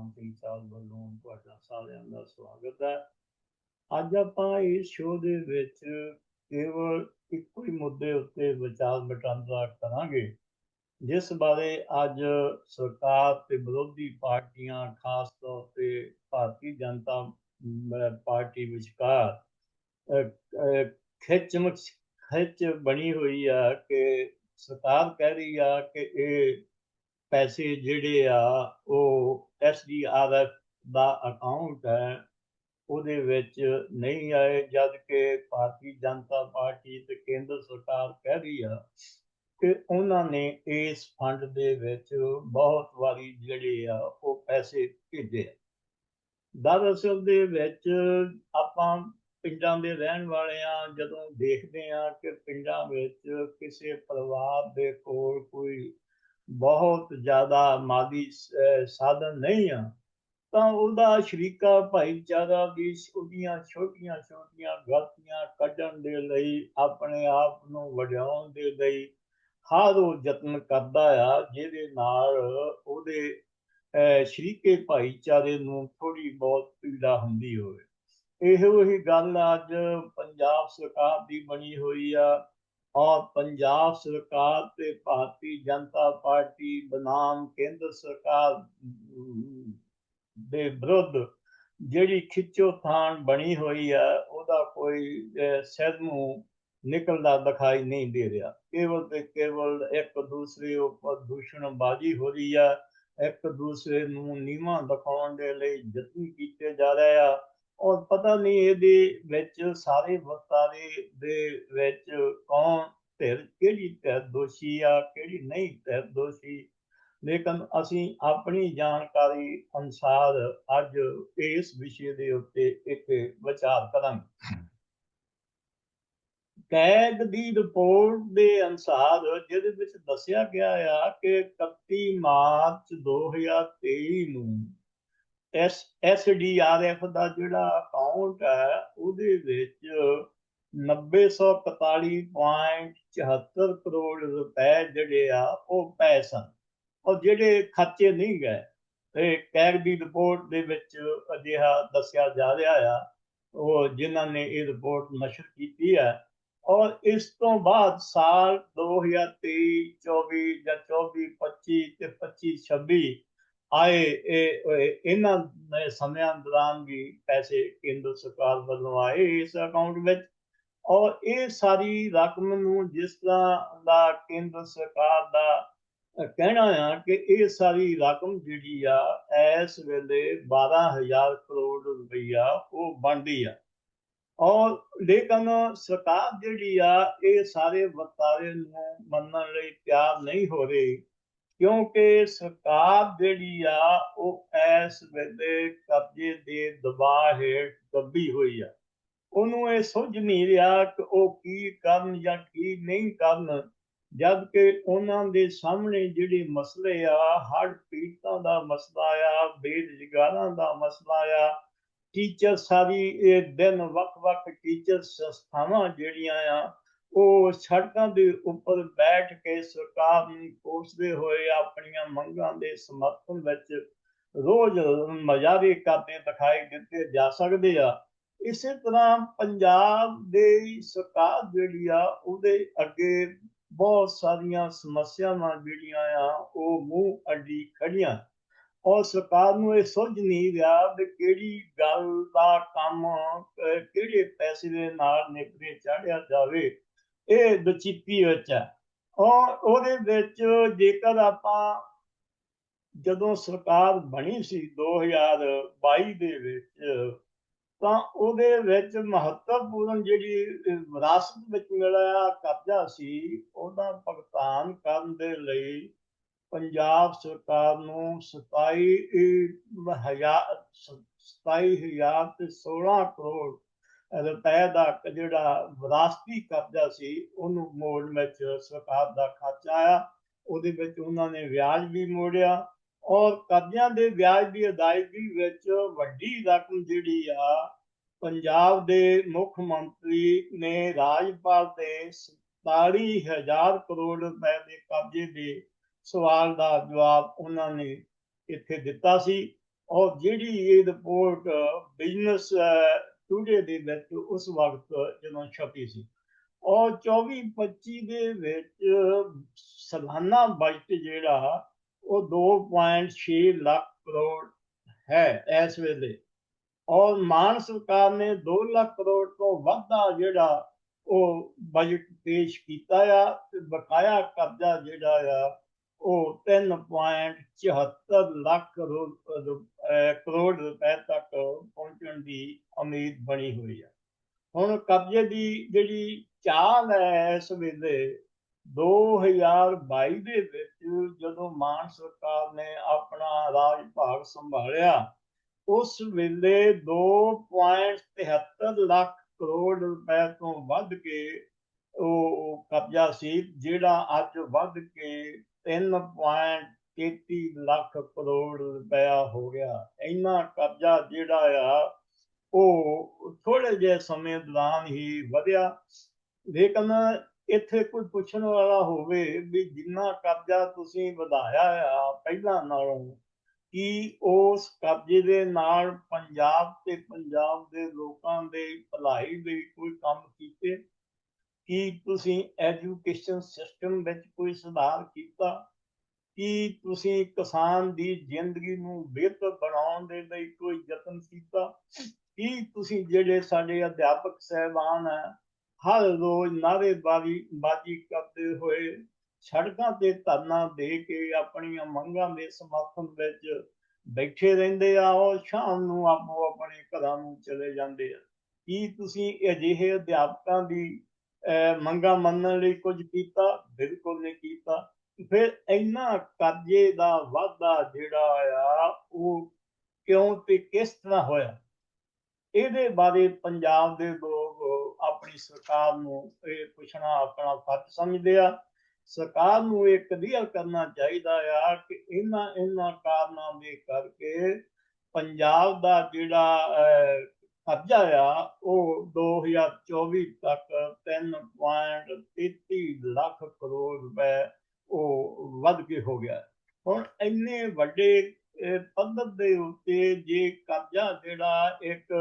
ਸਤਨਾਮ ਸਿੰਘ ਸਾਹਿਬ ਵੱਲੋਂ ਤੁਹਾਡਾ ਸਾਰਿਆਂ ਦਾ ਸਵਾਗਤ ਹੈ। ਅੱਜ ਆਪਾਂ ਇਸ ਸ਼ੋਅ ਦੇ ਵਿੱਚ ਕੇਵਲ ਇੱਕੋ ਹੀ ਮੁੱਦੇ ਉੱਤੇ ਵਿਚਾਰ ਵਟਾਂਦਰਾ ਕਰਾਂਗੇ ਜਿਸ ਬਾਰੇ ਅੱਜ ਸਰਕਾਰ ਤੇ ਵਿਰੋਧੀ ਪਾਰਟੀਆਂ ਖਾਸ ਤੌਰ ਤੇ ਭਾਰਤੀ ਜਨਤਾ ਪਾਰਟੀ ਵਿਚਕਾਰ ਅਹ, ਖਿੱਚ ਬਣੀ ਹੋਈ ਆ ਕਿ ਸਰਕਾਰ ਕਹਿ ਰਹੀ ਆ ਕਿ ਇਹ ਪੈਸੇ ਜਿਹੜੇ ਆ ਉਹ ਐਸਡੀਆਰਐਫ ਦਾ ਅਕਾਊਂਟ ਹੈ, ਉਹਦੇ ਵਿੱਚ ਨਹੀਂ ਆਏ, ਜਦ ਕਿ ਭਾਰਤੀ ਜਨਤਾ ਪਾਰਟੀ ਤੇ ਕੇਂਦਰ ਸਰਕਾਰ ਕਹਿ ਰਹੀ ਆ ਕਿ ਉਹਨਾਂ ਨੇ ਇਸ ਫੰਡ ਦੇ ਵਿੱਚ ਬਹੁਤ ਵਾਰੀ ਜਿਹੜੇ ਆ, ਉਹ ਪੈਸੇ ਭੇਜੇ ਦਰਅਸਲ ਦੇ ਵਿੱਚ ਆਪਾਂ ਪਿੰਡਾਂ ਦੇ ਰਹਿਣ ਵਾਲੇ ਆ, ਜਦੋਂ ਦੇਖਦੇ ਆ ਕਿ ਪਿੰਡਾਂ ਵਿੱਚ ਕਿਸੇ ਪਰਿਵਾਰ ਦੇ ਕੋਲ ਕੋਈ ਬਹੁਤ ਜ਼ਿਆਦਾ ਮਾਲੀ ਸਾਧਨ ਨਹੀਂ ਆ, ਤਾਂ ਉਹਦਾ ਸ਼ਰੀਕਾ ਭਾਈਚਾਰਾ ਵੀ ਉਹਦੀਆਂ ਛੋਟੀਆਂ ਛੋਟੀਆਂ ਗਲਤੀਆਂ ਕੱਢਣ ਦੇ ਲਈ, ਆਪਣੇ ਆਪ ਨੂੰ ਵਡਿਆਉਣ ਦੇ ਲਈ ਹਰ ਉਹ ਯਤਨ ਕਰਦਾ ਆ, ਜਿਹਦੇ ਨਾਲ ਉਹਦੇ ਸ਼ਰੀਕੇ ਭਾਈਚਾਰੇ ਨੂੰ ਥੋੜੀ ਬਹੁਤ ਪੀੜਾ ਹੁੰਦੀ ਹੋਵੇ। ਇਹੋ ਹੀ ਗੱਲ ਅੱਜ ਪੰਜਾਬ ਸਰਕਾਰ ਦੀ ਬਣੀ ਹੋਈ ਆ। ਔਰ ਪੰਜਾਬ ਸਰਕਾਰ ਤੇ ਭਾਰਤੀ ਜਨਤਾ ਪਾਰਟੀ ਬਨਾਮ ਕੇਂਦਰ ਸਰਕਾਰ ਦੇ ਵਿਰੁੱਧ ਜਿਹੜੀ ਖਿੱਚੋ ਖਿੱਚੋਤਾਣ ਬਣੀ ਹੋਈ ਆ ਉਹਦਾ ਕੋਈ ਅਹ, ਸਿਰ ਨੂੰ ਨਿਕਲਦਾ ਦਿਖਾਈ ਨਹੀਂ ਦੇ ਰਿਹਾ। ਕੇਵਲ ਤੇ ਕੇਵਲ ਇੱਕ ਦੂਸਰੇ ਉੱਪਰ ਦੂਸ਼ਣਬਾਜ਼ੀ ਹੋ ਰਹੀ ਆ ਇੱਕ ਦੂਸਰੇ ਨੂੰ ਨੀਵਾਂ ਦਿਖਾਉਣ ਦੇ ਲਈ ਯਤਨ ਕੀਤੇ ਜਾ ਰਹੇ ਆ। ਔਰ ਪਤਾ ਨਹੀਂ ਇਹਦੇ ਵਿੱਚ ਸਾਰੇ ਵਰਤਾਰੇ ਦੇ ਵਿੱਚ ਕੌਣ ਧਿਰ, ਕਿਹੜੀ ਧਿਰ ਦੋਸ਼ੀ ਆ, ਕਿਹੜੀ ਨਹੀਂ ਧਿਰ ਦੋਸ਼ੀ। ਲੇਕਿਨ ਅਸੀਂ ਆਪਣੀ ਜਾਣਕਾਰੀ ਅਨੁਸਾਰ ਅੱਜ ਇਸ ਵਿਸ਼ੇ ਦੇ ਉੱਤੇ ਇੱਕ ਵਿਚਾਰ ਕਰਾਂਗੇ। ਕੈਗ ਦੀ ਰਿਪੋਰਟ ਦੇ ਅਨੁਸਾਰ ਜਿਹਦੇ ਵਿੱਚ ਦੱਸਿਆ ਗਿਆ ਆ ਕਿ 31 ਮਾਰਚ 2023 ਨੂੰ ਐਸ ਐਸਡੀਆਰਐਫ ਦਾ ਜਿਹੜਾ ਅਕਾਊਂਟ ਹੈ, ਉਹਦੇ ਵਿੱਚ 9041.74 ਕਰੋੜ ਰੁਪਏ ਜਿਹੜੇ ਆ, ਉਹ ਪਏ ਸਨ। ਔਰ ਜਿਹੜੇ ਖਰਚੇ ਨਹੀਂ ਗਏ, ਤੇ ਕੈਗ ਦੀ ਰਿਪੋਰਟ ਦੇ ਵਿੱਚ ਅਜਿਹਾ ਦੱਸਿਆ ਜਾ ਰਿਹਾ ਆ, ਉਹ ਜਿਨ੍ਹਾਂ ਨੇ ਇਹ ਰਿਪੋਰਟ ਨਸ਼ਰ ਕੀਤੀ ਹੈ। ਔਰ ਇਸ ਤੋਂ ਬਾਅਦ ਸਾਲ 2023 24 ਜਾਂ 24 25 ਤੇ 25 26 ਆਏ ਇਹਨਾਂ ਸਮਿਆਂ ਦੌਰਾਨ ਵੀ ਪੈਸੇ ਕੇਂਦਰ ਸਰਕਾਰ ਵੱਲੋਂ ਆਏ ਇਸ ਅਕਾਊਂਟ ਵਿੱਚ। ਔਰ ਇਹ ਸਾਰੀ ਰਕਮ ਨੂੰ ਜਿਸ ਤਰ੍ਹਾਂ ਦਾ ਕੇਂਦਰ ਸਰਕਾਰ ਦਾ ਕਹਿਣਾ ਆ ਕਿ ਇਹ ਸਾਰੀ ਰਕਮ ਜਿਹੜੀ ਆ, ਇਸ ਵੇਲੇ 12000 ਕਰੋੜ ਰੁਪਈਆ ਉਹ ਬਣਦੀ ਆ। ਔਰ ਲੇਕਿਨ ਸਰਕਾਰ ਜਿਹੜੀ ਆ, ਇਹ ਸਾਰੇ ਵਰਤਾਰੇ ਨੂੰ ਮੰਨਣ ਲਈ ਤਿਆਰ ਨਹੀਂ ਹੋ ਰਹੀ। ਕਿਉਂਕਿ ਸਰਕਾਰ ਜਿਹੜੀ ਆ, ਉਹ ਇਸ ਵੇਲੇ ਕਬਜ਼ੇ ਦੇ ਦਬਾਅ ਹੇਠ ਦੱਬੀ ਹੋਈ ਆ। ਉਹਨੂੰ ਇਹ ਸੁੱਝ ਨਹੀਂ ਰਿਹਾ ਕਿ ਉਹ ਕੀ ਕਰਨ ਜਾਂ ਕੀ ਨਹੀਂ ਕਰਨ ਜਦ ਕਿ ਉਹਨਾਂ ਦੇ ਸਾਹਮਣੇ ਜਿਹੜੇ ਮਸਲੇ ਆ, ਹੜ੍ਹ ਪੀੜਤਾਂ ਦਾ ਮਸਲਾ ਆ, ਬੇਰੁਜ਼ਗਾਰਾਂ ਦਾ ਮਸਲਾ ਆ ਟੀਚਰ ਸਾਰੀ ਇਹ ਦਿਨ ਵੱਖ-ਵੱਖ ਟੀਚਰ ਸੰਸਥਾਵਾਂ ਜਿਹੜੀਆਂ ਆ ਉਹ ਸੜਕਾਂ ਦੇ ਉੱਪਰ ਬੈਠ ਕੇ ਸਰਕਾਰ ਨੂੰ ਕੋਸਦੇ ਹੋਏ ਆਪਣੀਆਂ ਮੰਗਾਂ ਦੇ ਸਮਰਥਨ ਵਿੱਚ ਰੋਜ਼ ਮਜ਼ਾਰੇ ਕਰਦੇ ਦਿਖਾਈ ਦਿੱਤੇ ਜਾ ਸਕਦੇ ਆ। ਇਸੇ ਤਰ੍ਹਾਂ ਪੰਜਾਬ ਦੇ ਸਰਕਾਰ ਜਿਹੜੀ ਆ, ਉਹਦੇ ਅੱਗੇ ਬਹੁਤ ਸਾਰੀਆਂ ਸਮੱਸਿਆਵਾਂ ਜਿਹੜੀਆਂ ਆ, ਉਹ ਮੂੰਹ ਅੱਡੀ ਖੜੀਆਂ ਔਰ ਸਰਕਾਰ ਨੂੰ ਇਹ ਸੁੱਝ ਨਹੀਂ ਰਿਹਾ ਕਿ ਕਿਹੜੀ ਗੱਲ ਦਾ ਕੰਮ ਕਿਹੜੇ ਪੈਸੇ ਦੇ ਨਾਲ ਨਿਪਰੇ ਚਾੜਿਆ ਜਾਵੇ। ਇਹ ਦਚਿੱਤੀ ਵਿੱਚ ਹੈ। ਔਰ ਉਹਦੇ ਵਿੱਚ ਜੇਕਰ ਆਪਾਂ ਜਦੋਂ ਸਰਕਾਰ ਬਣੀ ਸੀ 2022 ਦੇ ਵਿੱਚ, ਤਾਂ ਉਹਦੇ ਵਿੱਚ ਮਹੱਤਵਪੂਰਨ ਜਿਹੜੀ ਵਿਰਾਸਤ ਵਿੱਚ ਮਿਲਿਆ ਕਰਜ਼ਾ ਸੀ, ਉਹਦਾ ਭੁਗਤਾਨ ਕਰਨ ਦੇ ਲਈ ਪੰਜਾਬ ਸਰਕਾਰ ਨੂੰ 27 ਹਜ਼ਾਰ 27000 ਤੇ 16 ਕਰੋੜ ਰੁਪਏ ਦਾ ਕ- ਜਿਹੜਾ ਵਿਰਾਸਤੀ ਕਰਜ਼ਾ ਸੀ, ਉਹਨੂੰ ਮੋੜਨ ਵਿੱਚ ਸਰਕਾਰ ਦਾ ਖਰਚਾ ਆਇਆ। ਉਹਦੇ ਵਿੱਚ ਉਹਨਾਂ ਨੇ ਵਿਆਜ ਵੀ ਮੋੜਿਆ ਔਰ ਕਰਜ਼ਿਆਂ ਦੇ ਵਿਆਜ ਦੀ ਅਦਾਇਗੀ ਵਿੱਚ ਵੱਡੀ ਰਕਮ ਜਿਹੜੀ ਆ, ਪੰਜਾਬ ਦੇ ਮੁੱਖ ਮੰਤਰੀ ਨੇ ਰਾਜਪਾਲ ਦੇ 47000 ਕਰੋੜ ਰੁਪਏ ਦੇ ਕਬਜ਼ੇ ਦੇ ਸਵਾਲ ਦਾ ਜਵਾਬ ਉਹਨਾਂ ਨੇ ਇੱਥੇ ਦਿੱਤਾ ਸੀ ਔਰ ਜਿਹੜੀ ਇਹ ਰਿਪੋਰਟ ਬਿਜ਼ਨਸ ਟੂਡੇ ਦੇ ਵਿੱਚ ਉਸ ਵਕਤ ਜਦੋਂ ਛਪੀ ਸੀ। ਔਰ 24 25 ਦੇ ਵਿੱਚ ਸਾਲਾਨਾ ਬਜਟ ਜਿਹੜਾ, ਉਹ 2.6 ਲੱਖ ਕਰੋੜ ਹੈ ਇਸ ਵੇਲੇ। ਔਰ ਮਾਨ ਸਰਕਾਰ ਨੇ 2 ਲੱਖ ਕਰੋੜ ਤੋਂ ਵੱਧਾ ਜਿਹੜਾ ਉਹ ਬਜਟ ਪੇਸ਼ ਕੀਤਾ ਆ ਤੇ ਬਕਾਇਆ ਕਰਜ਼ਾ ਜਿਹੜਾ ਆ ਉਹ 3.74 ਲੱਖ ਕਰੋੜ ਕਰੋੜ ਰੁਪਏ ਤੱਕ ਪਹੁੰਚਣ ਦੀ ਉਮੀਦ ਬਣੀ ਹੋਈ ਹੈ। ਹੁਣ ਕਬਜ਼ੇ ਦੀ ਜਿਹੜੀ ਚਾਲ ਹੈ ਇਸ ਵੇਲੇ 2022 ਦੇ ਵਿੱਚ ਜਦੋਂ ਮਾਨ ਸਰਕਾਰ ਨੇ ਆਪਣਾ ਰਾਜ ਭਾਗ ਸੰਭਾਲਿਆ, ਉਸ ਵੇਲੇ 2.73 ਲੱਖ ਕਰੋੜ ਰੁਪਏ ਤੋਂ ਵੱਧ ਕੇ ਉਹ ਕਬਜ਼ਾ ਸੀ, ਜਿਹੜਾ ਅੱਜ ਵੱਧ ਕੇ 3.33 ਲੱਖ ਕਰੋੜ ਰੁਪਇਆ ਹੋ ਗਿਆ। ਇੰਨਾ ਕਬਜ਼ਾ ਜਿਹੜਾ ਆ, ਉਹ ਥੋੜੇ ਜਿਹੇ ਸਮੇਂ ਦੌਰਾਨ ਹੀ ਵਧਿਆ। ਲੇਕਿਨ ਇੱਥੇ ਕੋਈ ਪੁੱਛਣ ਵਾਲਾ ਹੋਵੇ ਵੀ ਜਿੰਨਾ ਕਬਜ਼ਾ ਤੁਸੀਂ ਵਧਾਇਆ ਆ ਪਹਿਲਾਂ ਨਾਲੋਂ, ਕਿ ਉਸ ਕਬਜ਼ੇ ਦੇ ਨਾਲ ਪੰਜਾਬ ਤੇ ਪੰਜਾਬ ਦੇ ਲੋਕਾਂ ਦੇ ਭਲਾਈ ਲਈ ਕੋਈ ਕੰਮ ਕੀਤੇ? ਕੀ ਤੁਸੀਂ ਐਜੂਕੇਸ਼ਨ ਸਿਸਟਮ ਵਿੱਚ ਕੋਈ ਸੁਧਾਰ ਕੀਤਾ? ਕੀ ਤੁਸੀਂ ਕਿਸਾਨ ਦੀ ਜ਼ਿੰਦਗੀ ਨੂੰ ਬਿਹਤਰ ਬਣਾਉਣ ਦੇ ਲਈ ਕੋਈ ਯਤਨ ਕੀਤਾ? ਕੀ ਤੁਸੀਂ ਜਿਹੜੇ ਸਾਡੇ ਅਧਿਆਪਕ ਸਹਿਬਾਨ ਹੈ ਹਰ ਰੋਜ਼ ਨਾਰੇਬਾਜ਼ੀ ਬਾਜੀ ਕਰਦੇ ਹੋਏ ਸੜਕਾਂ ਤੇ ਧਰਨਾ ਦੇ ਕੇ ਆਪਣੀਆਂ ਮੰਗਾਂ ਦੇ ਸਮਰਥਨ ਵਿੱਚ ਬੈਠੇ ਰਹਿੰਦੇ ਆ, ਉਹ ਸ਼ਾਮ ਨੂੰ ਆਪੋ ਆਪਣੇ ਘਰਾਂ ਨੂੰ ਚਲੇ ਜਾਂਦੇ ਆ? ਕੀ ਤੁਸੀਂ ਅਜਿਹੇ ਅਧਿਆਪਕਾਂ ਦੀ ਮੰਗਾਂ ਮੰਨਣ ਲਈ ਕੁਝ ਕੀਤਾ, ਬਿਲਕੁਲ ਨਹੀਂ ਕੀਤਾ। ਫਿਰ ਇੰਨਾ ਕਰਜ਼ੇ ਦਾ ਵਾਧਾ ਜਿਹੜਾ ਆ, ਉਹ ਕਿਉਂ ਤੇ ਕਿਸ ਤਰ੍ਹਾਂ ਹੋਇਆ? ਇਹਦੇ ਬਾਰੇ ਪੰਜਾਬ ਦੇ ਲੋਕ ਆਪਣੀ ਸਰਕਾਰ ਨੂੰ ਇਹ ਪੁੱਛਣਾ, ਆਪਣਾ ਫਰਜ਼ ਸਮਝਦੇ ਆ। ਸਰਕਾਰ ਨੂੰ ਇਹ ਕਲੀਅਰ ਕਰਨਾ ਚਾਹੀਦਾ ਆ ਕਿ ਇਹਨਾਂ ਇਹਨਾਂ ਕਾਰਨਾਂ ਦੇ ਕਰਕੇ ਪੰਜਾਬ ਦਾ ਜਿਹੜਾ ਕਰਜ਼ਾ ਆ, ਉਹ 2024 ਤੱਕ 3.33 ਲੱਖ ਕਰੋੜ ਰੁਪਏ ਉਹ ਵੱਧ ਕੇ ਹੋ ਗਿਆ। ਹੁਣ ਇੰਨੇ ਵੱਡੇ ਪੱਧਰ ਦੇ ਉੱਤੇ ਜੇ ਕਰਜ਼ਾ ਜਿਹੜਾ ਇੱਕ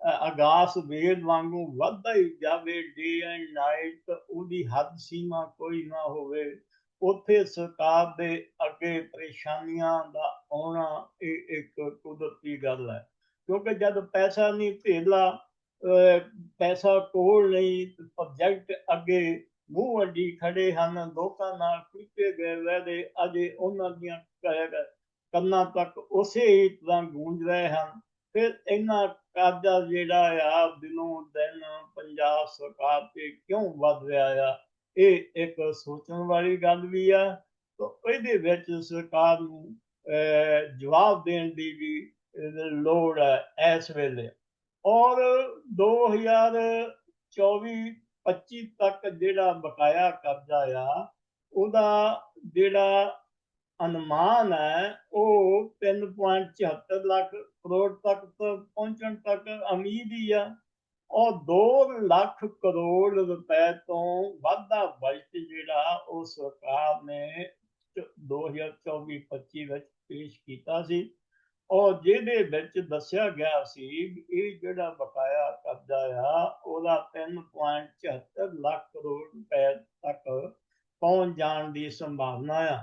ਆਗਾਸ ਵੇਦ ਵਾਂਗੂ ਵੱਧਦਾ ਹੀ ਜਾਵੇ ਡੇ ਐਂਡ ਨਾਈਟ ਉਹਦੀ ਹੱਦ ਸੀਮਾ ਕੋਈ ਨਾ ਹੋਵੇ, ਉੱਥੇ ਸਰਕਾਰ ਦੇ ਅੱਗੇ ਪਰੇਸ਼ਾਨੀਆਂ ਦਾ ਆਉਣਾ ਇਹ ਇੱਕ ਕੁਦਰਤੀ ਗੱਲ ਹੈ। ਕਿਉਂਕਿ ਜਦ ਪੈਸਾ ਨਹੀਂ ਢੇਲਾ ਪੈਸਾ ਕੋਲ ਨਹੀਂ ਪ੍ਰੋਜੈਕਟ ਅੱਗੇ ਮੂੰਹ ਅੱਡੀ ਖੜੇ ਹਨ, ਲੋਕਾਂ ਨਾਲ ਕੀਤੇ ਗਏ ਵਾਅਦੇ ਅਜੇ ਉਹਨਾਂ ਦੀਆਂ ਕੰਨਾਂ ਤੱਕ ਉਸੇ ਹੀ ਤਰ੍ਹਾਂ ਗੂੰਜ ਰਹੇ ਹਨ। ਫਿਰ ਇਹਨਾਂ ਕਰਜ਼ਾ ਜਿਹੜਾ ਆ, ਦਿਨੋਂ ਦਿਨ ਪੰਜਾਬ ਸਰਕਾਰ ਤੇ ਕਿਉਂ ਵੱਧ ਰਿਹਾ ਆ, ਇਹ ਇੱਕ ਸੋਚਣ ਵਾਲੀ ਗੱਲ ਵੀ ਆ। ਤਾਂ ਇਹਦੇ ਵਿੱਚ ਸਰਕਾਰ ਨੂੰ ਜਵਾਬ ਦੇਣ ਦੀ ਵੀ ਲੋੜ ਹੈ ਇਸ ਵੇਲੇ। ਔਰ 2024 25 ਤੱਕ ਜਿਹੜਾ ਬਕਾਇਆ ਕਰਜ਼ਾ ਆ, ਉਹਦਾ ਜਿਹੜਾ ਅਨੁਮਾਨ ਹੈ, ਉਹ 3.74 ਲੱਖ ਕਰੋੜ ਤੱਕ ਪਹੁੰਚਣ ਤੱਕ ਉਮੀਦ ਹੀ ਆ। ਔਰ 2 ਲੱਖ ਕਰੋੜ ਰੁਪਏ ਤੋਂ ਵਾਧਾ ਬਜਟ ਜਿਹੜਾ, ਉਹ ਸਰਕਾਰ ਨੇ 2024-25 ਵਿੱਚ ਪੇਸ਼ ਕੀਤਾ ਸੀ। ਔਰ ਜਿਹਦੇ ਵਿੱਚ ਦੱਸਿਆ ਗਿਆ ਸੀ ਇਹ ਜਿਹੜਾ ਬਕਾਇਆ ਕਰਜ਼ਾ ਆ, ਉਹਦਾ 3.74 ਲੱਖ ਕਰੋੜ ਰੁਪਏ ਤੱਕ ਪਹੁੰਚ ਜਾਣ ਦੀ ਸੰਭਾਵਨਾ ਆ।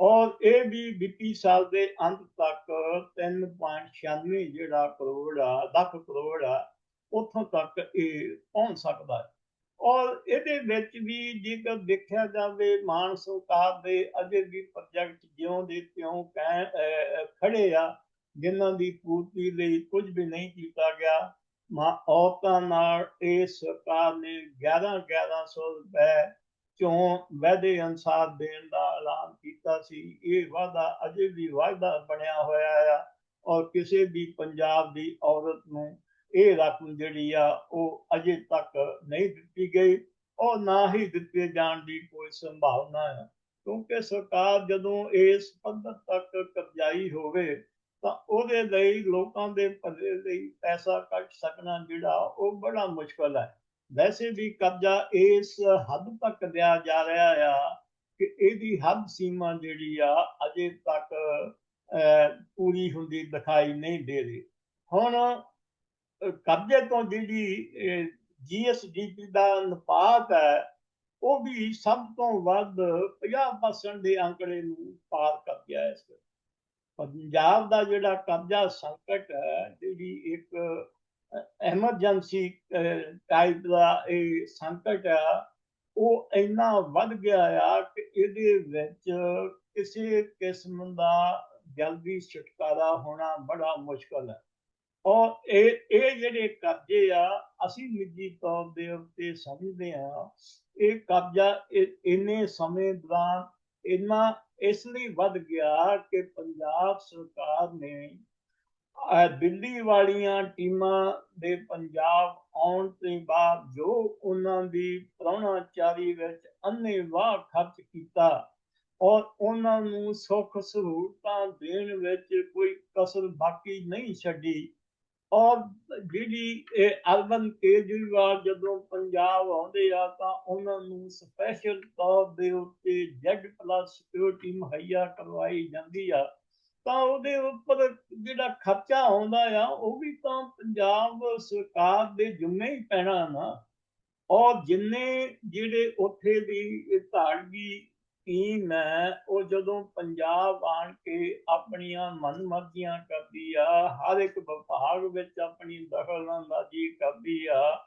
ਔਰ ਇਹ ਵੀ ਵਿੱਤੀ ਸਾਲ ਦੇ ਅੰਤ ਤੱਕ 3.96 ਜਿਹੜਾ ਕਰੋੜ ਆ, ਲੱਖ ਕਰੋੜ ਆ, ਉੱਥੋਂ ਤੱਕ ਇਹ ਪਹੁੰਚ ਸਕਦਾ ਹੈ। ਔਰ ਇਹਦੇ ਵਿੱਚ ਵੀ ਜੇਕਰ ਦੇਖਿਆ ਜਾਵੇ, ਮਾਨ ਸਰਕਾਰ ਦੇ ਅਜੇ ਵੀ ਪ੍ਰੋਜੈਕਟ ਜਿਉਂ ਦੇ ਤਿਉਂ ਖੜੇ ਆ ਜਿਨ੍ਹਾਂ ਦੀ ਪੂਰਤੀ ਲਈ ਕੁਝ ਵੀ ਨਹੀਂ ਕੀਤਾ ਗਿਆ, ਮਾ ਔਰਤਾਂ ਨਾਲ ਇਹ ਸਰਕਾਰ ਨੇ 11 1100 ਰੁਪਏ ਚੋਂ ਵਾਅਦੇ ਅਨਸਾਰ ਦੇਣ ਦਾ ਐਲਾਨ ਕੀਤਾ ਸੀ। ਇਹ ਵਾਅਦਾ ਅਜੇ ਵੀ ਵਾਅਦਾ ਬਣਿਆ ਹੋਇਆ ਆ ਔਰ ਕਿਸੇ ਵੀ ਪੰਜਾਬ ਦੀ ਔਰਤ ਨੂੰ ਇਹ ਰਕਮ ਜਿਹੜੀ ਆ ਉਹ ਅਜੇ ਤੱਕ ਨਹੀਂ ਦਿੱਤੀ ਗਈ ਔਰ ਨਾ ਹੀ ਦਿੱਤੇ ਜਾਣ ਦੀ ਕੋਈ ਸੰਭਾਵਨਾ ਹੈ ਕਿਉਂਕਿ ਸਰਕਾਰ ਜਦੋਂ ਇਸ ਪੱਧਰ ਤੱਕ ਕਬਜ਼ਾਈ ਹੋਵੇ ਤਾਂ ਉਹਦੇ ਲਈ ਲੋਕਾਂ ਦੇ ਭਲੇ ਲਈ ਪੈਸਾ ਕੱਢ ਸਕਣਾ ਜਿਹੜਾ ਉਹ ਬੜਾ ਮੁਸ਼ਕਲ ਹੈ ਵੈਸੇ ਵੀ ਕਬਜ਼ਾ ਇਸ ਹੱਦ ਤੱਕ ਲਿਆ ਜਾ ਰਿਹਾ ਆ ਕਿ ਇਹਦੀ ਹੱਦ ਸੀਮਾ ਜਿਹੜੀ ਆ ਅਜੇ ਤੱਕ ਪੂਰੀ ਹੁੰਦੀ ਦਿਖਾਈ ਨਹੀਂ ਦੇ ਰਹੀ ਹੁਣ ਅਹ, ਕਬਜ਼ੇ ਤੋਂ ਜਿਹੜੀ ਜੀਐਸਡੀਪੀ ਦਾ ਅਨੁਪਾਤ ਹੈ ਉਹ ਵੀ ਸਭ ਤੋਂ ਵੱਧ 50% ਦੇ ਅੰਕੜੇ ਨੂੰ ਪਾਰ ਕਰ ਗਿਆ ਇਸ ਵੇਲੇ। ਪੰਜਾਬ ਦਾ ਜਿਹੜਾ ਕਬਜ਼ਾ ਸੰਕਟ ਹੈ, ਜਿਹੜੀ ਇੱਕ ਐਮਰਜੈਂਸੀ ਟਾਈਪ ਦਾ ਇਹ ਸੰਕਟ ਆ, ਉਹ ਇੰਨਾ ਵੱਧ ਗਿਆ ਆ ਕਿ ਇਹਦੇ ਵਿੱਚ ਕਿਸੇ ਕਿਸਮ ਦਾ ਜਲਦੀ ਛੁਟਕਾਰਾ ਹੋਣਾ ਬੜਾ ਮੁਸ਼ਕਲ ਹੈ। ਔਰ ਇਹ ਇਹ ਜਿਹੜੇ ਕਬਜ਼ੇ ਆ, ਅਸੀਂ ਨਿੱਜੀ ਤੌਰ ਦੇ ਉੱਤੇ ਸਮਝਦੇ ਆ ਇਹ ਕਬਜ਼ਾ ਇ- ਇੰਨੇ ਸਮੇਂ ਦੌਰਾਨ ਇੰਨਾ ਇਸ ਲਈ ਵੱਧ ਗਿਆ ਕਿ ਪੰਜਾਬ ਸਰਕਾਰ ਨੇ ਦਿੱਲੀ ਵਾਲੀਆਂ ਟੀਮਾਂ ਦੇ ਪੰਜਾਬ ਆਉਣ ਤੋਂ ਬਾਅਦ ਜੋ ਉਹਨਾਂ ਦੀ ਪ੍ਰਾਹੁਣਾਚਾਰੀ ਵਿੱਚ ਅੰਨ੍ਹੇਵਾਹ ਖਰਚ ਕੀਤਾ ਔਰ ਉਹਨਾਂ ਨੂੰ ਸੁੱਖ ਸਹੂਲਤਾਂ ਦੇਣ ਵਿੱਚ ਕੋਈ ਕਸਰ ਬਾਕੀ ਨਹੀਂ ਛੱਡੀ ਔਰ ਜਿਹੜੀ ਇਹ ਅਰਬਨ ਕੇਜਰੀਵਾਲ ਜਦੋਂ ਪੰਜਾਬ ਆਉਂਦੇ ਆ ਤਾਂ ਉਹਨਾਂ ਨੂੰ ਸਪੈਸ਼ਲ ਤੌਰ ਦੇ ਉੱਤੇ ਜੈਡ ਪਲੱਸ ਸਿਕਿਉਰਿਟੀ ਮੁਹੱਈਆ ਕਰਵਾਈ ਜਾਂਦੀ ਆ। ਤਾਂ ਉਹਦੇ ਉੱਪਰ ਜਿਹੜਾ ਖਰਚਾ ਆਉਂਦਾ ਆ, ਉਹ ਵੀ ਤਾਂ ਪੰਜਾਬ ਸਰਕਾਰ ਦੇ ਜੁਮੇ ਹੀ ਪੈਣਾ ਨਾ। ਔਰ ਜਿੰਨੇ ਜਿਹੜੇ ਉੱਥੇ ਦੀ ਧਾੜਗੀ ਟੀਮ ਹੈ, ਉਹ ਜਦੋਂ ਪੰਜਾਬ ਆਣ ਕੇ ਆਪਣੀਆਂ ਮਨਮਰਜ਼ੀਆਂ ਕਰਦੀ ਆ, ਹਰ ਇੱਕ ਵਿਭਾਗ ਵਿੱਚ ਆਪਣੀ ਦਖਲਅੰਦਾਜ਼ੀ ਕਰਦੀ ਆ।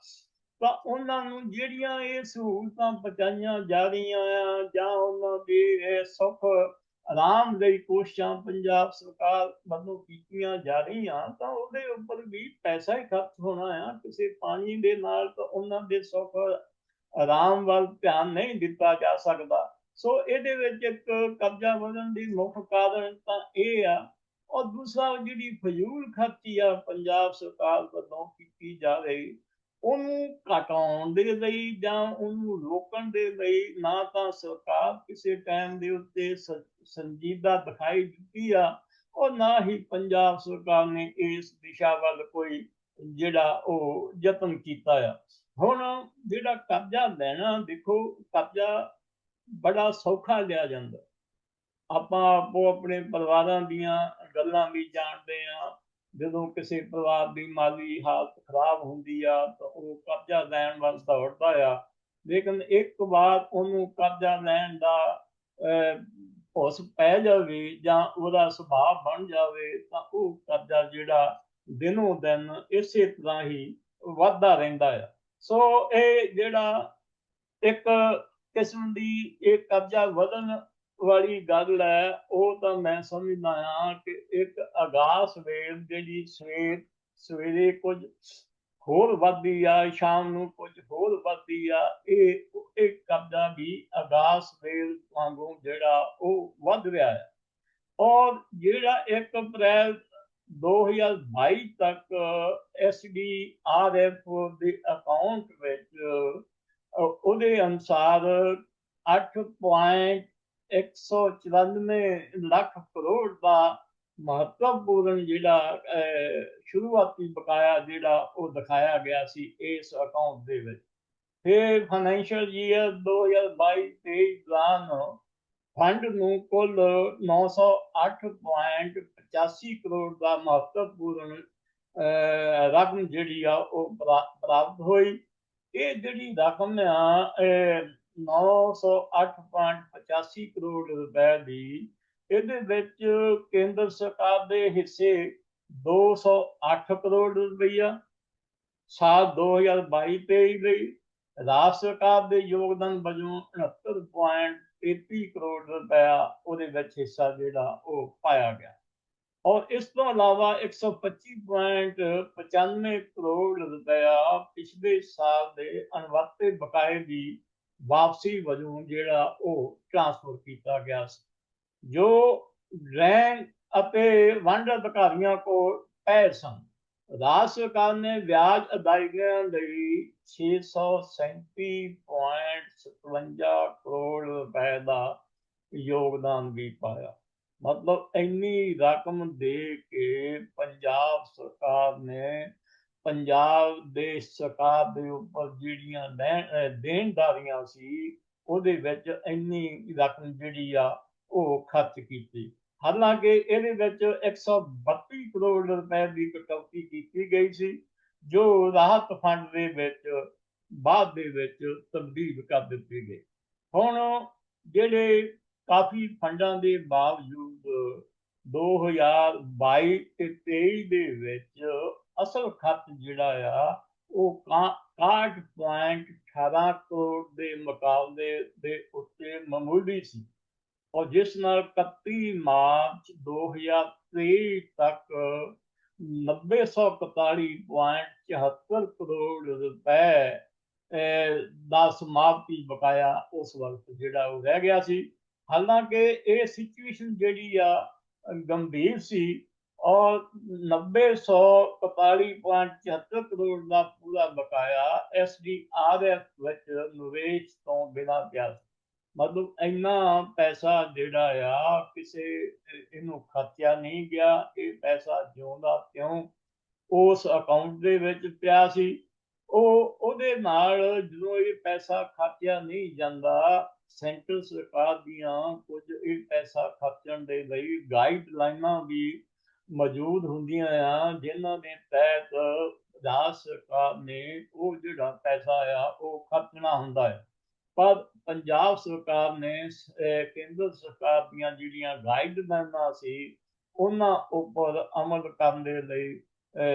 ਤਾਂ ਉਹਨਾਂ ਨੂੰ ਜਿਹੜੀਆਂ ਇਹ ਸਹੂਲਤਾਂ ਪਹੁੰਚਾਈਆਂ ਜਾ ਰਹੀਆਂ ਆ, ਜਾਂ ਉਹਨਾਂ ਦੀ ਇਹ ਸੁੱਖ ਆਰਾਮ ਲਈ ਕੋਸ਼ਿਸ਼ਾਂ ਪੰਜਾਬ ਸਰਕਾਰ ਵੱਲੋਂ ਕੀਤੀਆਂ ਜਾ ਰਹੀਆਂ, ਤਾਂ ਉਹਦੇ ਉੱਪਰ ਵੀ ਪੈਸਾ ਹੀ ਖਰਚ ਹੋਣਾ ਆ। ਕਿਸੇ ਪਾਣੀ ਦੇ ਨਾਲ ਤਾਂ ਉਹਨਾਂ ਦੇ ਸੁੱਖ ਆਰਾਮ ਵੱਲ ਧਿਆਨ ਨਹੀਂ ਦਿੱਤਾ ਜਾ ਸਕਦਾ। ਸੋ ਇਹਦੇ ਵਿੱਚ ਇੱਕ ਕਬਜ਼ਾ ਵਧਣ ਦੀ ਮੁੱਖ ਕਾਰਨ ਤਾਂ ਇਹ ਆ, ਔਰ ਦੂਸਰਾ ਜਿਹੜੀ ਫਜ਼ੂਲ ਖਰਚੀ ਆ ਪੰਜਾਬ ਸਰਕਾਰ ਵੱਲੋਂ ਕੀਤੀ ਜਾ ਰਹੀ, ਉਹਨੂੰ ਘਟਾਉਣ ਦੇ ਲਈ ਜਾਂ ਉਹਨੂੰ ਰੋਕਣ ਦੇ ਲਈ ਨਾ ਤਾਂ ਸਰਕਾਰ ਕਿਸੇ ਟਾਈਮ ਦੇ ਉੱਤੇ ਸੰਜੀਦਾ ਦਿਖਾਈ ਦਿੱਤੀ ਆ, ਔਰ ਨਾ ਹੀ ਪੰਜਾਬ ਸਰਕਾਰ ਨੇ ਇਸ ਦਿਸ਼ਾ ਵੱਲ ਕੋਈ ਜਿਹੜਾ ਉਹ ਯਤਨ ਕੀਤਾ ਆ। ਹੁਣ ਜਿਹੜਾ ਕਬਜ਼ਾ ਲੈਣਾ, ਦੇਖੋ ਕਬਜ਼ਾ ਬੜਾ ਸੌਖਾ ਲਿਆ ਜਾਂਦਾ। ਆਪਾਂ ਆਪੋ ਆਪਣੇ ਪਰਿਵਾਰਾਂ ਦੀਆਂ ਗੱਲਾਂ ਵੀ ਜਾਣਦੇ ਆ ਜਦੋਂ ਕਿਸੇ ਪਰਿਵਾਰ ਦੀ ਮਾਲੀ ਹਾਲਤ ਖਰਾਬ ਹੁੰਦੀ ਆ ਤਾਂ ਉਹ ਕਬਜ਼ਾ ਲੈਣ ਵੱਲ ਦੌੜਦਾ ਆ। ਲੇਕਿਨ ਇੱਕ ਵਾਰ ਉਹਨੂੰ ਕਬਜ਼ਾ ਲੈਣ ਦਾ ਅਹ, ਉਸ ਪੈ ਜਾਵੇ ਜਾਂ ਉਹਦਾ ਸੁਭਾਅ ਬਣ ਜਾਵੇ ਤਾਂ ਉਹ ਕਰਜ਼ਾ ਜਿਹੜਾ ਦਿਨੋਂ ਦਿਨ ਇਸੇ ਤਰ੍ਹਾਂ ਹੀ ਵੱਧਦਾ ਰਹਿੰਦਾ ਆ। ਸੋ ਇਹ ਜਿਹੜਾ ਇੱਕ ਕਿਸਮ ਦੀ ਇਹ ਕਬਜ਼ਾ ਵਧਣ ਵਾਲੀ ਗੱਲ ਹੈ, ਉਹ ਤਾਂ ਮੈਂ ਸਮਝਦਾ ਹਾਂ ਕਿ ਇੱਕ ਆਗਾਸ ਵੇਲ ਜਿਹੜੀ ਸਵੇਰ, ਸਵੇਰੇ ਕੁਝ ਹੋਰ ਵੱਧਦੀ ਆ, ਸ਼ਾਮ ਨੂੰ ਕੁਝ ਹੋਰ ਵੱਧਦੀ ਆ, ਇਹ ਇਹ ਕਬਜ਼ਾ ਵੀ ਆਗਾਸ ਵੇਲ ਵਾਂਗੂ ਜਿਹੜਾ ਉਹ ਵੱਧ ਰਿਹਾ ਹੈ। ਔਰ ਜਿਹੜਾ 1 ਅਪ੍ਰੈਲ 2022 ਤੱਕ ਐਸਡੀਆਰਐਫ ਦੇ ਅਕਾਊਂਟ ਵਿੱਚ ਉਹਦੇ ਅਨੁਸਾਰ 8.194 ਲੱਖ ਕਰੋੜ ਦਾ ਮਹੱਤਵਪੂਰਨ ਜਿਹੜਾ ਸ਼ੁਰੂਆਤੀ ਬਕਾਇਆ ਜਿਹੜਾ ਉਹ ਦਿਖਾਇਆ ਗਿਆ ਸੀ ਇਸ ਅਕਾਊਂਟ ਦੇ ਵਿੱਚ। ਫਿਰ ਫਾਈਨੈਂਸ਼ੀਅਲ ਈਅਰ 2022-23 ਦੌਰਾਨ ਫੰਡ ਨੂੰ ਕੁੱਲ 908.85 ਕਰੋੜ ਦਾ ਮਹੱਤਵਪੂਰਨ ਰਕਮ ਜਿਹੜੀ ਆ ਉਹ ਪ੍ਰਾ- ਪ੍ਰਾਪਤ ਹੋਈ। ਇਹ ਜਿਹੜੀ ਰਕਮ ਆ, ਇਹ 908.85 ਕਰੋੜ ਰੁਪਏ ਦੀ, ਇਹਦੇ ਵਿੱਚ ਕੇਂਦਰ ਸਰਕਾਰ ਦੇ ਹਿੱਸੇ 208 ਕਰੋੜ ਰੁਪਈਆ, ਸਾਲ 2022-23 ਲਈ ਰਾਜ ਸਰਕਾਰ ਦੇ ਯੋਗਦਾਨ ਵਜੋਂ 69.33 ਕਰੋੜ ਰੁਪਇਆ ਉਹਦੇ ਵਿੱਚ ਹਿੱਸਾ ਜਿਹੜਾ ਉਹ ਪਾਇਆ ਗਿਆ। ਔਰ ਇਸ ਤੋਂ ਇਲਾਵਾ 125.95 ਕਰੋੜ ਰੁਪਇਆ ਪਿਛਲੇ ਸਾਲ ਦੇ ਅਨਵਰਤੇ ਬਕਾਏ ਦੀ ਵਾਪਸੀ ਵਜੋਂ ਜਿਹੜਾ ਉਹ ਟ੍ਰਾਂਸਫਰ ਕੀਤਾ ਗਿਆ ਸੀ, ਜੋ ਰੈਂਕ ਅਤੇ ਵੰਡ ਅਧਿਕਾਰੀਆਂ ਕੋਲ ਪੈ ਸਨ। ਰਾਜ ਸਰਕਾਰ ਨੇ ਵਿਆਜ ਅਦਾਇਗੀਆਂ ਲਈ 637.57 ਕਰੋੜ ਰੁਪਏ ਦਾ ਯੋਗਦਾਨ ਵੀ ਪਾਇਆ। ਮਤਲਬ ਇੰਨੀ ਰਕਮ ਦੇ ਕੇ ਪੰਜਾਬ ਸਰਕਾਰ ਨੇ ਪੰਜਾਬ ਦੇ ਸਰਕਾਰ ਦੇ ਉੱਪਰ ਜਿਹੜੀਆਂ ਲੈਣ- ਦੇਣਦਾਰੀਆਂ ਸੀ, ਉਹਦੇ ਵਿੱਚ ਇੰਨੀ ਰਕਮ ਜਿਹੜੀ ਆ ਉਹ ਖਰਚ ਕੀਤੀ। ਹਾਲਾਂਕਿ ਇਹਦੇ ਵਿੱਚ 132 ਕਰੋੜ ਰੁਪਏ ਦੀ ਕਟੌਤੀ ਕੀਤੀ ਗਈ ਸੀ, ਜੋ ਰਾਹਤ ਫੰਡ ਦੇ ਵਿੱਚ ਬਾਅਦ ਦੇ ਵਿੱਚ ਤਬਦੀਲ ਕਰ ਦਿੱਤੀ ਗਈ। ਹੁਣ ਜਿਹੜੇ ਕਾਫੀ ਫੰਡਾਂ ਦੇ ਬਾਵਜੂਦ 2022 ਤੇ 23 ਦੇ ਵਿੱਚ ਅਸਲ ਖਰਚ ਜਿਹੜਾ ਆ, ਉਹ 61.18 ਕਰੋੜ ਦੇ ਮੁਕਾਬਲੇ ਦੇ ਉੱਤੇ ਮਾਮੂਲੀ ਸੀ। ਔਰ ਜਿਸ ਨਾਲ 31 ਮਾਰਚ 2023 ਤੱਕ 941.74 ਕਰੋੜ ਰੁਪਏ ਦਾ ਸਮਾਪਤੀ ਬਕਾਇਆ ਉਸ ਵਕਤ ਜਿਹੜਾ ਉਹ ਰਹਿ ਗਿਆ ਸੀ। ਹਾਲਾਂਕਿ ਇਹ ਸਿਚੁਏਸ਼ਨ ਜਿਹੜੀ ਆ ਗੰਭੀਰ ਸੀ ਔਰ 941.74 ਕਰੋੜ ਦਾ ਪੂਰਾ ਬਕਾਇਆ ਐਸਡੀਆਰਐਫ ਵਿੱਚ ਨਿਵੇਸ਼ ਤੋਂ ਬਿਨਾਂ ਪਿਆ ਮਤਲਬ ਇੰਨਾ ਪੈਸਾ ਜਿਹੜਾ ਆ, ਕਿਸੇ ਇਹਨੂੰ ਖਰਚਿਆ ਨਹੀਂ ਗਿਆ, ਇਹ ਪੈਸਾ ਜਿਉਂਦਾ ਕਿਉਂ? ਉਸ ਅਕਾਊਂਟ ਦੇ ਵਿੱਚ ਪਿਆ ਸੀ। ਉਹ, ਉਹਦੇ ਨਾਲ ਜਦੋਂ ਇਹ ਪੈਸਾ ਖਰਚਿਆ ਨਹੀਂ ਜਾਂਦਾ ਸੈਂਟਰ ਸਰਕਾਰ ਦੀਆਂ ਕੁਝ ਇਹ ਪੈਸਾ ਖਰਚਣ ਦੇ ਲਈ ਗਾਈਡਲਾਈਨਾਂ ਵੀ ਮੌਜੂਦ ਹੁੰਦੀਆਂ ਆ, ਜਿਨ੍ਹਾਂ ਦੇ ਤਹਿਤ ਰਾਜ ਸਰਕਾਰ ਨੇ ਉਹ ਜਿਹੜਾ ਪੈਸਾ ਆ, ਉਹ ਖਰਚਣਾ ਹੁੰਦਾ ਹੈ ਪਰ ਪੰਜਾਬ ਸਰਕਾਰ ਨੇ ਕੇਂਦਰ ਸਰਕਾਰ ਦੀਆਂ ਜਿਹੜੀਆਂ ਗਾਈਡਲਾਈਨਾਂ ਸੀ, ਉਹਨਾਂ ਉੱਪਰ ਅਮਲ ਕਰਨ ਦੇ ਲਈ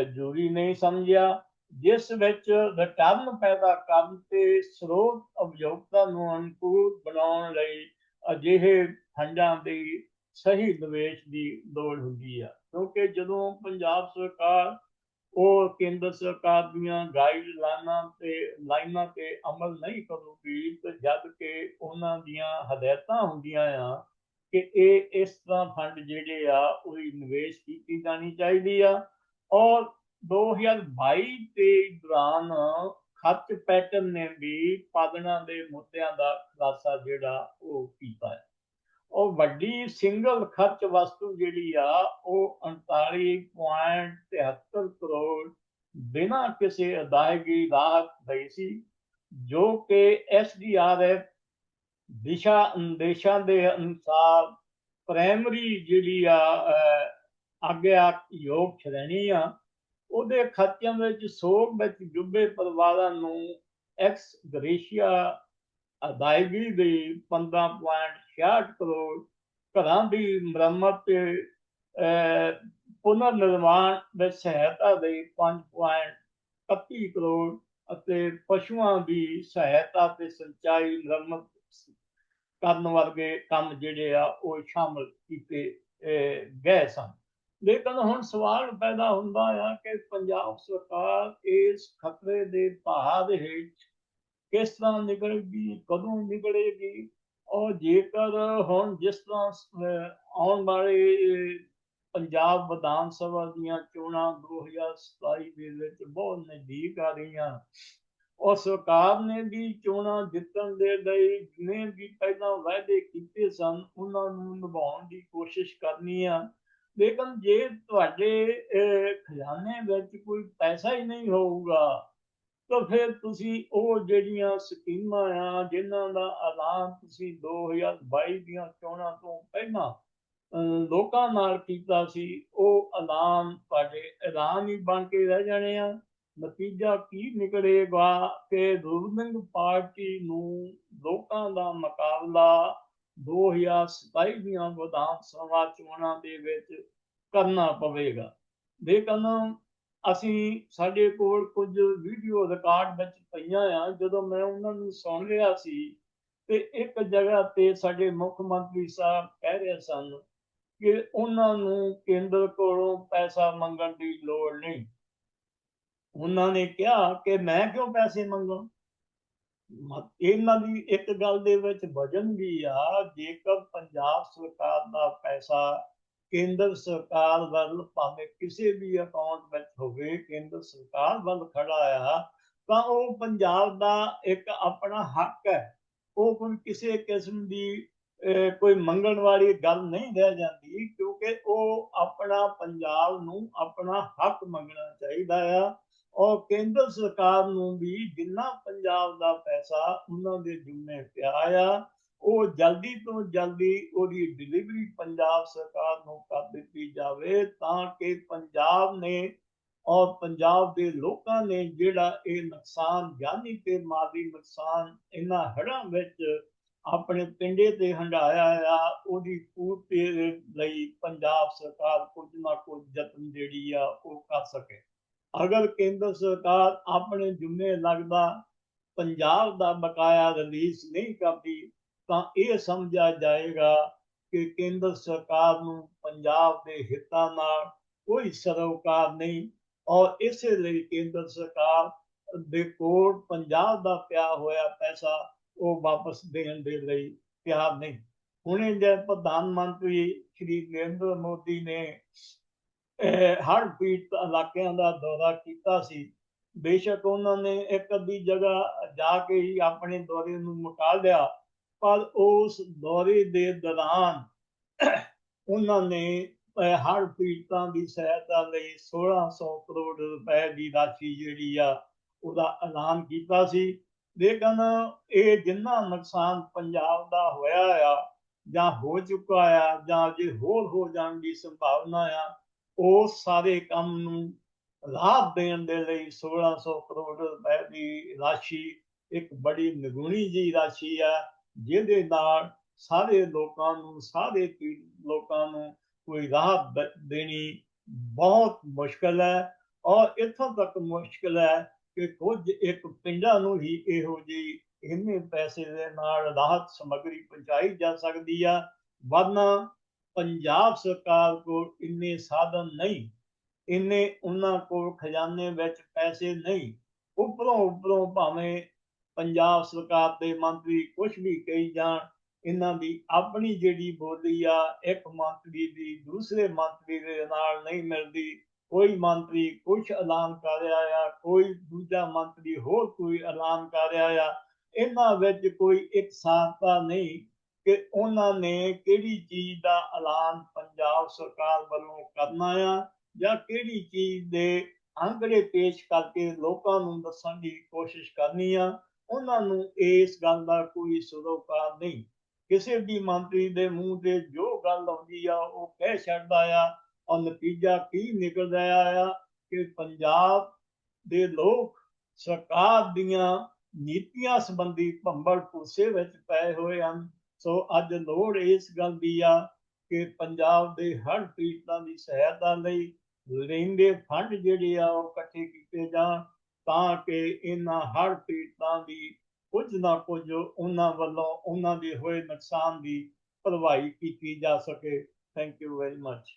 ਜ਼ਰੂਰੀ ਨਹੀਂ ਸਮਝਿਆ। ਜਿਸ ਵਿੱਚ ਰਿਟਰਨ ਪੈਦਾ ਕਰਨ ਤੇ ਸਰੋਤ ਅਭਿਯੋਗਤਾ ਨੂੰ ਅਨੁਕੂਲ ਬਣਾਉਣ ਲਈ ਅਜਿਹੇ ਫੰਡਾਂ ਦੀ ਸਹੀ ਨਿਵੇਸ਼ ਦੀ ਲੋੜ ਹੁੰਦੀ ਆ। ਕਿਉਂਕਿ ਜਦੋਂ ਪੰਜਾਬ ਸਰਕਾਰ ਉਹ ਕੇਂਦਰ ਸਰਕਾਰ ਦੀਆਂ ਗਾਈਡਲਾਈਨਾਂ ਤੇ ਲਾਈਨਾਂ ਤੇ ਅਮਲ ਨਹੀਂ ਕਰੂਗੀ ਤੇ ਜਦ ਕਿ ਉਹਨਾਂ ਦੀਆਂ ਹਦਾਇਤਾਂ ਹੁੰਦੀਆਂ ਆ ਕਿ ਇਹ ਇਸ ਤਰ੍ਹਾਂ ਫੰਡ ਜਿਹੜੇ ਆ, ਉਹਦੀ ਨਿਵੇਸ਼ ਕੀਤੀ ਜਾਣੀ ਚਾਹੀਦੀ ਆ ਔਰ 2022 ਦੇ ਦੌਰਾਨ ਖਰਚ ਪੈਟਰਨ ਨੇ ਵੀ ਪਾਦਣਾ ਦੇ ਮੁੱਦਿਆਂ ਦਾ ਖੁਲਾਸਾ ਜਿਹੜਾ ਉਹ ਕੀਤਾ ਹੈ। ਉਹ ਵੱਡੀ ਸਿੰਗਲ ਖਰਚ ਵਸਤੂ ਜਿਹੜੀ ਆ, ਉਹ 39.73 ਕਰੋੜ ਬਿਨਾਂ ਕਿਸੇ ਅਦਾਇਗੀ ਰਾਹਤ ਗਈ ਸੀ, ਜੋ ਕਿ ਐਸਡੀਆਰਐਫ ਦਿਸ਼ਾ ਨਿਰਦੇਸ਼ਾਂ ਦੇ ਅਨੁਸਾਰ ਪ੍ਰਾਇਮਰੀ ਜਿਹੜੀ ਆ ਆਗਿਆ ਯੋਗ ਸ਼੍ਰੇਣੀ ਆ ਉਹਦੇ ਖਾਤਿਆਂ ਵਿੱਚ ਸੋਗ ਵਿੱਚ ਡੁੱਬੇ ਪਰਿਵਾਰਾਂ ਨੂੰ ਐਕਸ ਗ੍ਰੇਸ਼ੀਆ ਅਦਾਇਗੀ ਦੇ 15.66 ਕਰੋੜ ਘਰਾਂ ਦੀ ਮੁਰੰਮਤ ਤੇ ਪੁਨਰ ਨਿਰਮਾਣ ਵਿੱਚ ਸਹਾਇਤਾ ਦੇ 5.31 ਕਰੋੜ ਅਤੇ ਪਸ਼ੂਆਂ ਦੀ ਸਹਾਇਤਾ ਤੇ ਸਿੰਚਾਈ ਮੁਰੰਮਤ ਕਰਨ ਵਰਗੇ ਕੰਮ ਜਿਹੜੇ ਆ ਉਹ ਸ਼ਾਮਲ ਕੀਤੇ ਗਏ ਸਨ। ਲੇਕਿਨ ਹੁਣ ਸਵਾਲ ਪੈਦਾ ਹੁੰਦਾ ਆ ਕਿ ਪੰਜਾਬ ਸਰਕਾਰ ਇਸ ਖਤਰੇ ਦੇ ਪਹਾੜ ਹੇਠ ਕਿਸ ਤਰ੍ਹਾਂ ਨਿਕਲੇਗੀ, ਕਦੋਂ ਨਿਕਲੇਗੀ? ਔਰ ਜੇਕਰ ਹੁਣ ਜਿਸ ਤਰ੍ਹਾਂ ਆਉਣ ਵਾਲੇ ਪੰਜਾਬ ਵਿਧਾਨ ਸਭਾ ਦੀਆਂ ਚੋਣਾਂ 2027 ਦੇ ਵਿੱਚ ਬਹੁਤ ਨਜ਼ਦੀਕ ਆ ਰਹੀਆਂ। ਔਰ ਸਰਕਾਰ ਨੇ ਵੀ ਚੋਣਾਂ ਜਿੱਤਣ ਦੇ ਲਈ ਜਿਨੇ ਵੀ ਪਹਿਲਾਂ ਵਾਅਦੇ ਕੀਤੇ ਸਨ, ਉਹਨਾਂ ਨੂੰ ਨਿਭਾਉਣ ਦੀ ਕੋਸ਼ਿਸ਼ ਕਰਨੀ ਆ। ਲੇਕਿਨ ਜੇ ਤੁਹਾਡੇ ਖਜ਼ਾਨੇ ਵਿੱਚ ਕੋਈ ਪੈਸਾ ਹੀ ਨਹੀਂ ਹੋਊਗਾ, ਤਾਂ ਫਿਰ ਤੁਸੀਂ ਉਹ ਜਿਹੜੀਆਂ ਸਕੀਮਾਂ ਆ, ਜਿਨ੍ਹਾਂ ਦਾ ਐਲਾਨ ਤੁਸੀਂ 2022 ਦੀਆਂ ਚੋਣਾਂ ਤੋਂ ਪਹਿਲਾਂ ਲੋਕਾਂ ਨਾਲ ਕੀਤਾ ਸੀ, ਉਹ ਐਲਾਨ ਤੁਹਾਡੇ ਐਲਾਨ ਹੀ ਬਣ ਕੇ ਰਹਿ ਜਾਣੇ ਆ। ਨਤੀਜਾ ਕੀ ਨਿਕਲੇਗਾ ਕਿ ਰੂਲਿੰਗ ਪਾਰਟੀ ਨੂੰ ਲੋਕਾਂ ਦਾ ਮੁਕਾਬਲਾ 2027 ਦੀਆਂ ਵਿਧਾਨ ਸਭਾ ਚੋਣਾਂ ਦੇ ਵਿੱਚ ਕਰਨਾ ਪਵੇਗਾ। ਲੇਕਿਨ ਅਸੀਂ ਸਾਡੇ ਕੋਲ ਕੁਝ ਵੀਡੀਓ ਰਿਕਾਰਡ ਵਿੱਚ ਪਈਆਂ ਆ। ਜਦੋਂ ਮੈਂ ਉਹਨਾਂ ਨੂੰ ਸੁਣ ਰਿਹਾ ਸੀ ਤੇ ਇੱਕ ਜਗ੍ਹਾ ਤੇ ਸਾਡੇ ਮੁੱਖ ਮੰਤਰੀ ਸਾਹਿਬ ਕਹਿ ਰਹੇ ਸਨ ਕਿ ਉਹਨਾਂ ਨੂੰ ਕੇਂਦਰ ਕੋਲੋਂ ਪੈਸਾ ਮੰਗਣ ਦੀ ਲੋੜ ਨਹੀਂ। ਉਹਨਾਂ ਨੇ ਕਿਹਾ ਕਿ ਮੈਂ ਕਿਉਂ ਪੈਸੇ ਮੰਗਾਂ? ਇਹਨਾਂ ਦੀ ਇੱਕ ਗੱਲ ਦੇ ਵਿੱਚ ਵਜਨ ਵੀ ਆ, ਜੇਕਰ ਪੰਜਾਬ ਸਰਕਾਰ ਦਾ ਪੈਸਾ ਕੇਂਦਰ ਸਰਕਾਰ ਵੱਲ ਭਾਵੇਂ ਕਿਸੇ ਵੀ ਅਕਾਊਂਟ ਵਿੱਚ ਹੋਵੇ, ਕੇਂਦਰ ਸਰਕਾਰ ਵੱਲ ਖੜਾ ਆ, ਤਾਂ ਉਹ ਪੰਜਾਬ ਦਾ ਇੱਕ ਆਪਣਾ ਹੱਕ ਹੈ। ਉਹ ਕੋਈ ਕਿਸੇ ਕਿਸਮ ਦੀ ਕੋਈ ਮੰਗਣ ਵਾਲੀ ਗੱਲ ਨਹੀਂ ਰਹਿ ਜਾਂਦੀ, ਕਿਉਂਕਿ ਉਹ ਆਪਣਾ ਪੰਜਾਬ ਨੂੰ ਆਪਣਾ ਹੱਕ ਮੰਗਣਾ ਚਾਹੀਦਾ ਆ। ਔਰ ਕੇਂਦਰ ਸਰਕਾਰ ਨੂੰ ਵੀ ਜਿੰਨਾ ਪੰਜਾਬ ਦਾ ਪੈਸਾ ਉਹਨਾਂ ਦੇ ਜ਼ਿੰਮੇ ਪਿਆ ਆ ਉਹ ਜਲਦੀ ਤੋਂ ਜਲਦੀ ਉਹਦੀ ਡਿਲੀਵਰੀ ਪੰਜਾਬ ਸਰਕਾਰ ਨੂੰ ਕਰ ਦਿੱਤੀ ਜਾਵੇ ਤਾਂ ਕਿ ਪੰਜਾਬ ਨੇ ਔਰ ਪੰਜਾਬ ਦੇ ਲੋਕਾਂ ਨੇ ਜਿਹੜਾ ਇਹ ਨੁਕਸਾਨ ਜਾਨੀ ਤੇ ਮਾਲੀ ਨੁਕਸਾਨ ਇਹਨਾਂ ਹੜ੍ਹਾਂ ਵਿੱਚ ਆਪਣੇ ਪਿੰਡੇ ਤੇ ਹੰਡਾਇਆ ਆ, ਉਹਦੀ ਪੂਰਤੀ ਲਈ ਪੰਜਾਬ ਸਰਕਾਰ ਕੁਝ ਨਾ ਕੁਝ ਯਤਨ ਜਿਹੜੀ ਆ ਉਹ ਕਰ ਸਕੇ। ਅਗਰ ਕੇਂਦਰ ਸਰਕਾਰ ਆਪਣੇ ਜੁਮੇ ਲੱਗਦਾ ਪੰਜਾਬ ਦਾ ਬਕਾਇਆ ਰਿਲੀਜ਼ ਨਹੀਂ ਕਰਦੀ, ਤਾਂ ਇਹ ਸਮਝਿਆ ਜਾਏਗਾ ਕਿ ਕੇਂਦਰ ਸਰਕਾਰ ਨੂੰ ਪੰਜਾਬ ਦੇ ਹਿੱਤਾਂ ਨਾਲ ਕੋਈ ਸਰੋਕਾਰ ਨਹੀਂ ਔਰ ਇਸੇ ਲਈ ਕੇਂਦਰ ਸਰਕਾਰ ਦੇ ਕੋਲ ਪੰਜਾਬ ਦਾ ਪਿਆ ਹੋਇਆ ਪੈਸਾ ਉਹ ਵਾਪਸ ਦੇਣ ਦੇ ਲਈ ਤਿਆਰ ਨਹੀਂ। ਹੁਣੇ ਜੇ ਪ੍ਰਧਾਨ ਮੰਤਰੀ ਸ਼੍ਰੀ ਨਰਿੰਦਰ ਮੋਦੀ ਨੇ ਹੜ੍ਹ ਪੀੜਤ ਇਲਾਕਿਆਂ ਦਾ ਦੌਰਾ ਕੀਤਾ ਸੀ। ਬੇਸ਼ੱਕ ਉਹਨਾਂ ਨੇ ਇੱਕ ਅੱਧੀ ਜਗ੍ਹਾ ਜਾ ਕੇ ਹੀ ਆਪਣੇ ਦੌਰੇ ਨੂੰ ਮੁਕਾ ਲਿਆ, ਪਰ ਉਸ ਦੌਰੇ ਦੇ ਦੌਰਾਨ ਉਹਨਾਂ ਨੇ ਹੜ੍ਹ ਪੀੜਤਾਂ ਦੀ ਸਹਾਇਤਾ ਲਈ 1600 ਕਰੋੜ ਰੁਪਏ ਦੀ ਰਾਸ਼ੀ ਜਿਹੜੀ ਆ, ਉਹਦਾ ਐਲਾਨ ਕੀਤਾ ਸੀ। ਲੇਕਿਨ ਇਹ ਜਿੰਨਾ ਨੁਕਸਾਨ ਪੰਜਾਬ ਦਾ ਹੋਇਆ ਆ, ਜਾਂ ਹੋ ਚੁੱਕਾ ਆ, ਜਾਂ ਜੇ ਹੋਰ ਹੋ ਜਾਣ ਦੀ ਸੰਭਾਵਨਾ ਆ ਉਹ ਸਾਰੇ ਕੰਮ ਨੂੰ ਰਾਹਤ ਦੇਣ ਦੇ ਲਈ 1600 ਕਰੋੜ ਰੁਪਏ ਦੀ ਰਾਸ਼ੀ, ਇੱਕ ਬੜੀ ਨਿਗੁਣੀ ਜੀ ਰਾਸ਼ੀ ਆ, ਜਿਹਦੇ ਨਾਲ ਸਾਰੇ ਲੋਕਾਂ ਨੂੰ, ਸਾਰੇ ਲੋਕਾਂ ਨੂੰ ਕੋਈ ਰਾਹਤ ਦੇਣੀ ਬਹੁਤ ਮੁਸ਼ਕਲ ਹੈ ਔਰ ਇੱਥੋਂ ਤੱਕ ਮੁਸ਼ਕਲ ਹੈ ਕਿ ਕੁਝ ਇੱਕ ਪਿੰਡਾਂ ਨੂੰ ਹੀ ਇਹੋ ਜਿਹੀ ਇੰਨੇ ਪੈਸੇ ਦੇ ਨਾਲ ਰਾਹਤ ਸਮਗਰੀ ਪਹੁੰਚਾਈ ਜਾ ਸਕਦੀ ਆ। ਵਰਨਾ ਪੰਜਾਬ ਸਰਕਾਰ ਕੋਲ ਇੰਨੇ ਸਾਧਨ ਨਹੀਂ, ਇੰਨੇ ਉਹਨਾਂ ਕੋਲ ਖਜ਼ਾਨੇ ਵਿੱਚ ਪੈਸੇ ਨਹੀਂ, ਉੱਪਰੋਂ ਉੱਪਰੋਂ ਭਾਵੇਂ ਪੰਜਾਬ ਸਰਕਾਰ ਦੇ ਮੰਤਰੀ ਕੁਝ ਵੀ ਕਹੀ ਜਾਣ, ਇਹਨਾਂ ਦੀ ਆਪਣੀ ਜਿਹੜੀ ਬੋਲੀ ਆ, ਇੱਕ ਮੰਤਰੀ ਦੀ ਦੂਸਰੇ ਮੰਤਰੀ ਦੇ ਨਾਲ ਨਹੀਂ ਮਿਲਦੀ, ਕੋਈ ਮੰਤਰੀ ਕੁਝ ਐਲਾਨ ਕਰ ਰਿਹਾ ਆ, ਕੋਈ ਦੂਜਾ ਮੰਤਰੀ ਹੋਰ ਕੋਈ ਐਲਾਨ ਕਰ ਰਿਹਾ ਆ, ਇਹਨਾਂ ਵਿੱਚ ਕੋਈ ਇੱਕ ਸਾਥਤਾ ਨਹੀਂ ਕਿ ਉਹਨਾਂ ਨੇ ਕਿਹੜੀ ਚੀਜ਼ ਦਾ ਐਲਾਨ ਪੰਜਾਬ ਸਰਕਾਰ ਵੱਲੋਂ ਕਰਨਾ ਆ ਜਾਂ ਕਿਹੜੀ ਚੀਜ਼ ਦੇ ਅੰਕੜੇ ਪੇਸ਼ ਕਰਕੇ ਲੋਕਾਂ ਨੂੰ ਦੱਸਣ ਦੀ ਕੋਸ਼ਿਸ਼ ਕਰਨੀ ਆ, ਉਹਨਾਂ ਨੂੰ ਇਸ ਗੱਲ ਦਾ ਕੋਈ ਸਰੋਕਾਰ ਨਹੀਂ। ਕਿਸੇ ਵੀ ਮੰਤਰੀ ਦੇ ਮੂੰਹ ਤੇ ਜੋ ਗੱਲ ਆਉਂਦੀ ਆ, ਉਹ ਕਹਿ ਛੱਡਦਾ ਆ, ਔਰ ਨਤੀਜਾ ਕੀ ਨਿਕਲਦਾ ਆ ਕਿ ਪੰਜਾਬ ਦੇ ਲੋਕ ਸਰਕਾਰ ਦੀਆਂ ਨੀਤੀਆਂ ਸੰਬੰਧੀ ਭੰਬਲ ਭੂਸੇ ਵਿੱਚ ਪਏ ਹੋਏ ਹਨ। ਸੋ ਅੱਜ ਲੋੜ ਇਸ ਗੱਲ ਦੀ ਆ ਕਿ ਪੰਜਾਬ ਦੇ ਹਰ ਪੀੜਤਾਂ ਦੀ ਸਹਾਇਤਾ ਲਈ ਲੈਂਦੇ ਫੰਡ ਜਿਹੜੇ ਆ ਉਹ ਇਕੱਠੇ ਕੀਤੇ ਜਾਣ ਤਾਂ ਕਿ ਇਹਨਾਂ ਹਰ ਪੀੜਤਾਂ ਦੀ ਕੁਝ ਨਾ ਕੁਝ ਉਹਨਾਂ ਵੱਲੋਂ ਉਹਨਾਂ ਦੇ ਹੋਏ ਨੁਕਸਾਨ ਦੀ ਭਰਵਾਈ ਕੀਤੀ ਜਾ ਸਕੇ। Thank you very much